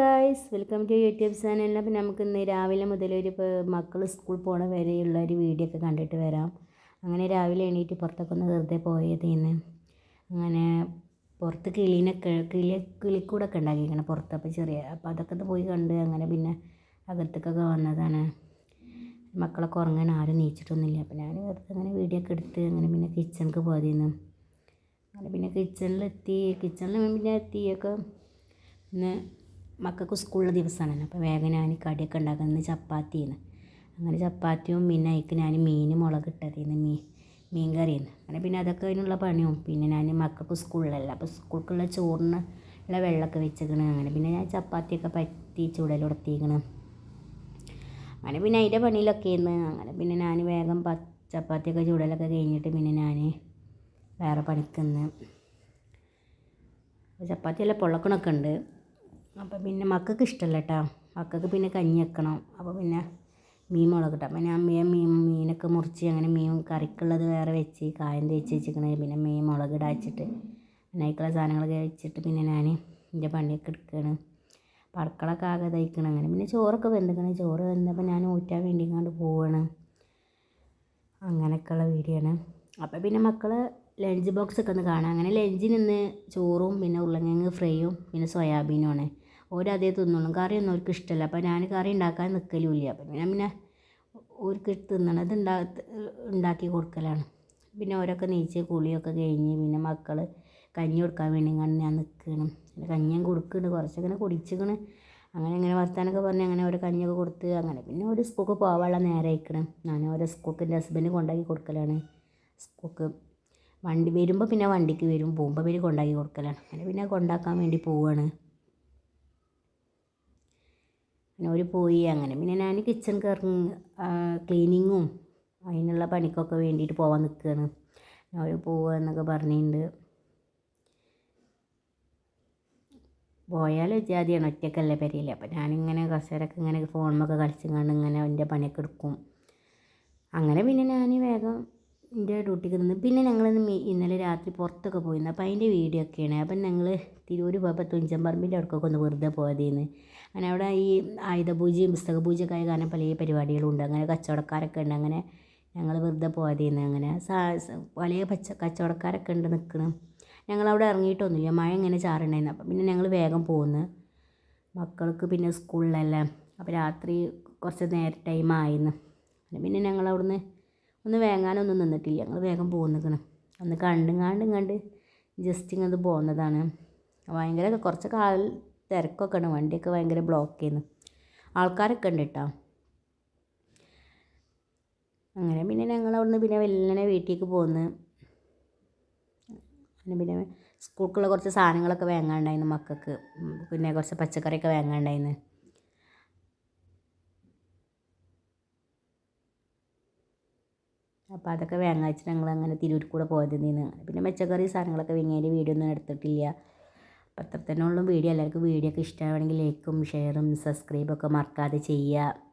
Guys welcome to YouTube ചാനലിൽ അപ്പം നമുക്ക് ഇന്ന് രാവിലെ മുതൽ ഒരു മക്കൾ സ്കൂൾ പോണ വരെയുള്ള ഒരു വീഡിയോ ഒക്കെ കണ്ടിട്ട് വരാം. അങ്ങനെ രാവിലെ എണീറ്റ് പുറത്തൊക്കെ ഒന്ന് വെറുതെ പോയതേന്ന്. അങ്ങനെ പുറത്ത് കിളീനൊക്കെ കിളി കിളിക്കൂടൊക്കെ ഉണ്ടാക്കിയിരിക്കണം പുറത്ത്. അപ്പോൾ ചെറിയ അപ്പോൾ അതൊക്കെ ഒന്ന് പോയി കണ്ട് അങ്ങനെ പിന്നെ അകത്തേക്കൊക്കെ വന്നതാണ്. മക്കളൊക്കെ ഉറങ്ങാൻ ആരും നീച്ചിട്ടൊന്നുമില്ല. അപ്പോൾ ഞാൻ വെറുതെ അങ്ങനെ വീഡിയോ ഒക്കെ എടുത്ത് അങ്ങനെ പിന്നെ കിച്ചണിക്ക് പോയതിന്ന്. അങ്ങനെ പിന്നെ കിച്ചണിലെത്തി കിച്ചണിൽ പിന്നെ എത്തിയൊക്കെ ഇന്ന് മക്കൾക്ക് സ്കൂളിലെ ദിവസമാണല്ലോ. അപ്പോൾ വേഗം ഞാൻ കടിയൊക്കെ ഉണ്ടാക്കുന്നത് ചപ്പാത്തിന്ന് അങ്ങനെ ചപ്പാത്തിയും പിന്നെ അതിക്ക് ഞാൻ മീൻ മുളകിട്ടതിന്ന് മീൻ മീൻ കറിയെന്ന് അങ്ങനെ പിന്നെ അതൊക്കെ അതിനുള്ള പണിയും. പിന്നെ ഞാൻ മക്കൾക്ക് സ്കൂളിലല്ല. അപ്പോൾ സ്കൂൾക്കുള്ള ചോറിന് ഉള്ള വെള്ളമൊക്കെ വെച്ചേക്കണ്. അങ്ങനെ പിന്നെ ഞാൻ ചപ്പാത്തിയൊക്കെ പറ്റി ചുടലുടത്തിക്കണ് അങ്ങനെ പിന്നെ അതിന്റെ പണിയിലൊക്കെ ആയിരുന്നു അങ്ങനെ പിന്നെ ഞാൻ വേഗം ചപ്പാത്തിയൊക്കെ ചൂടലൊക്കെ കഴിഞ്ഞിട്ട് പിന്നെ ഞാൻ വേറെ പണിക്കുന്ന് ചപ്പാത്തി എല്ലാം പൊള്ളക്കണമൊക്കെ ഉണ്ട്. അപ്പോൾ പിന്നെ മക്കൾക്ക് ഇഷ്ടമല്ല കേട്ടോ. മക്കൾക്ക് പിന്നെ കഞ്ഞി വെക്കണം. അപ്പോൾ പിന്നെ മീൻ മുളകിട്ട. പിന്നെ ഞാൻ മീൻ മീൻ മീനൊക്കെ മുറിച്ച് അങ്ങനെ മീൻ കറിക്കുള്ളത് വേറെ വെച്ച് കായം തേച്ച് വെച്ചിരിക്കണേ. പിന്നെ മീൻ മുളക് വെച്ചിട്ട് പിന്നെ അതിക്കുള്ള സാധനങ്ങളൊക്കെ വെച്ചിട്ട് പിന്നെ ഞാൻ എന്റെ പണിയൊക്കെ എടുക്കുകയാണ്. പടക്കളൊക്കെ ആകെ തയ്ക്കണം അങ്ങനെ. പിന്നെ ചോറൊക്കെ വെന്തിക്കണം. ചോറ് വെന്തപ്പോൾ ഞാൻ ഊറ്റാൻ വേണ്ടി ഇങ്ങോട്ട് പോവാണ്. അങ്ങനെയൊക്കെയുള്ള വീഡിയോ ആണ്. അപ്പോൾ പിന്നെ മക്കൾ ലഞ്ച് ബോക്സൊക്കെ ഒന്ന് കാണാം. അങ്ങനെ ലഞ്ചിന് ഇന്ന് ചോറും പിന്നെ ഉരുളക്കിഴങ്ങ് ഫ്രൈയും പിന്നെ സോയാബീനുമാണ് ഓരതേ തിന്നോളും. കറിയൊന്നും അവർക്ക് ഇഷ്ടമല്ല അപ്പോൾ ഞാൻ കറി ഉണ്ടാക്കാൻ നിൽക്കലുമില്ല അപ്പം ഞാൻ പിന്നെ ഓർക്ക് തിന്നണത് ഉണ്ടാ ഉണ്ടാക്കി കൊടുക്കലാണ്. പിന്നെ ഓരൊക്കെ നീച്ച് കുളിയൊക്കെ കഴിഞ്ഞ് പിന്നെ മക്കൾ കഞ്ഞി കൊടുക്കാൻ വേണ്ടി ഇങ്ങനെ ഞാൻ നിൽക്കണം പിന്നെ കഞ്ഞിയും കൊടുക്കുന്നുണ്ട് കുറച്ചങ്ങനെ കുടിച്ചിക്കണ്. അങ്ങനെ അങ്ങനെ വർത്താനൊക്കെ പറഞ്ഞ് അങ്ങനെ ഓരോ കഞ്ഞിയൊക്കെ കൊടുത്ത് അങ്ങനെ പിന്നെ ഒരു സ്കൂൾക്ക് പോകാനുള്ള നേരെ അയക്കണം ഞാൻ ഓരോ സ്കൂൾക്ക് എന്റെ ഹസ്ബൻഡ് കൊണ്ടാക്കി കൊടുക്കലാണ്. സ്കൂൾക്ക് വണ്ടി വരുമ്പോൾ പിന്നെ വണ്ടിക്ക് വരും. പോകുമ്പോൾ പിന്നെ കൊണ്ടാക്കി കൊടുക്കലാണ്. അങ്ങനെ പിന്നെ കൊണ്ടാക്കാൻ വേണ്ടി പോവുകയാണ് അങ്ങനെ അവർ പോയി അങ്ങനെ. പിന്നെ ഞാൻ കിച്ചൺ കയറി ക്ലീനിങ്ങും അതിനുള്ള പണിക്കൊക്കെ വേണ്ടിയിട്ട് പോകാൻ നിൽക്കുകയാണ് അവർ പോവുക എന്നൊക്കെ പറഞ്ഞിട്ടുണ്ട് പോയാൽ ജാതിയാണ് ഒറ്റക്കല്ലേ പെരയിൽ അപ്പം ഞാനിങ്ങനെ കസേരൊക്കെ ഇങ്ങനെ ഫോണിലൊക്കെ കളിച്ചുകൊണ്ട് ഇങ്ങനെ എന്റെ പണിയൊക്കെ എടുക്കും. അങ്ങനെ പിന്നെ ഞാൻ വേഗം എന്റെ ഡ്യൂട്ടിക്ക് നിന്ന് പിന്നെ ഞങ്ങൾ ഇന്നലെ രാത്രി പുറത്തൊക്കെ പോയിരുന്നു. അപ്പോൾ അതിന്റെ വീഡിയോ ഒക്കെയാണ്. അപ്പം ഞങ്ങൾ തിരൂർ പോയപ്പോൾ തുഞ്ചൻ പറമ്പിന്റെ അടുക്കൊക്കെ ഒന്ന് വെറുതെ പോയതേന്ന്. അങ്ങനെ അവിടെ ഈ ആയുധ പൂജയും പുസ്തക പൂജയൊക്കെ ആയ കാരണം പല പരിപാടികളും ഉണ്ട് അങ്ങനെ കച്ചവടക്കാരൊക്കെ ഉണ്ട്. അങ്ങനെ ഞങ്ങൾ വെറുതെ പോയതേന്ന്. അങ്ങനെ പല പച്ച കച്ചവടക്കാരൊക്കെ ഉണ്ട് നിൽക്കണം. ഞങ്ങളവിടെ ഇറങ്ങിയിട്ടൊന്നുമില്ല. മഴ ഇങ്ങനെ ചാറുണ്ടായിരുന്നു. അപ്പം പിന്നെ ഞങ്ങൾ വേഗം പോകുന്നു മക്കൾക്ക് പിന്നെ സ്കൂളിലല്ലേ. അപ്പോൾ രാത്രി കുറച്ച് നേരം ടൈം ആയിരുന്നു പിന്നെ ഞങ്ങൾ അവിടുന്ന് ഒന്ന് വേങ്ങാനൊന്നും നിന്നിട്ടില്ല. ഞങ്ങൾ വേഗം പോന്നിക്കണം ഒന്ന് കണ്ടും കണ്ട് ജസ്റ്റ് ഇങ്ങോട്ട് പോകുന്നതാണ് ഭയങ്കര കുറച്ച് ആൾ തിരക്കൊക്കെ ഉണ്ട് വണ്ടിയൊക്കെ ഭയങ്കര ബ്ലോക്ക് ചെയ്യുന്നു ആൾക്കാരൊക്കെ ഉണ്ട് കേട്ടോ അങ്ങനെ പിന്നെ ഞങ്ങൾ അവിടുന്ന് പിന്നെ വെല്ലനെ വീട്ടിലേക്ക് പോന്ന്. പിന്നെ സ്കൂൾക്കുള്ള കുറച്ച് സാധനങ്ങളൊക്കെ വേങ്ങാണ്ടായിരുന്നു മക്കൾക്ക്. പിന്നെ കുറച്ച് പച്ചക്കറിയൊക്കെ വേങ്ങാണ്ടായിരുന്നു. അപ്പോൾ അതൊക്കെ വേങ്ങാച്ചിട്ട് ഞങ്ങൾ അങ്ങനെ തിരൂർ കൂടെ പോയത് നിന്ന് പിന്നെ പച്ചക്കറി സാധനങ്ങളൊക്കെ വീങ്ങിയതിന്റെ വീഡിയോ ഒന്നും എടുത്തിട്ടില്ല. അപ്പോൾ അത്ര തന്നെ ഉള്ളൂ. വീഡിയോ എല്ലാവർക്കും വീഡിയോ ഒക്കെ ഇഷ്ടമാണെങ്കിൽ ലൈക്കും ഷെയറും സബ്സ്ക്രൈബൊക്കെ മറക്കാതെ ചെയ്യുക.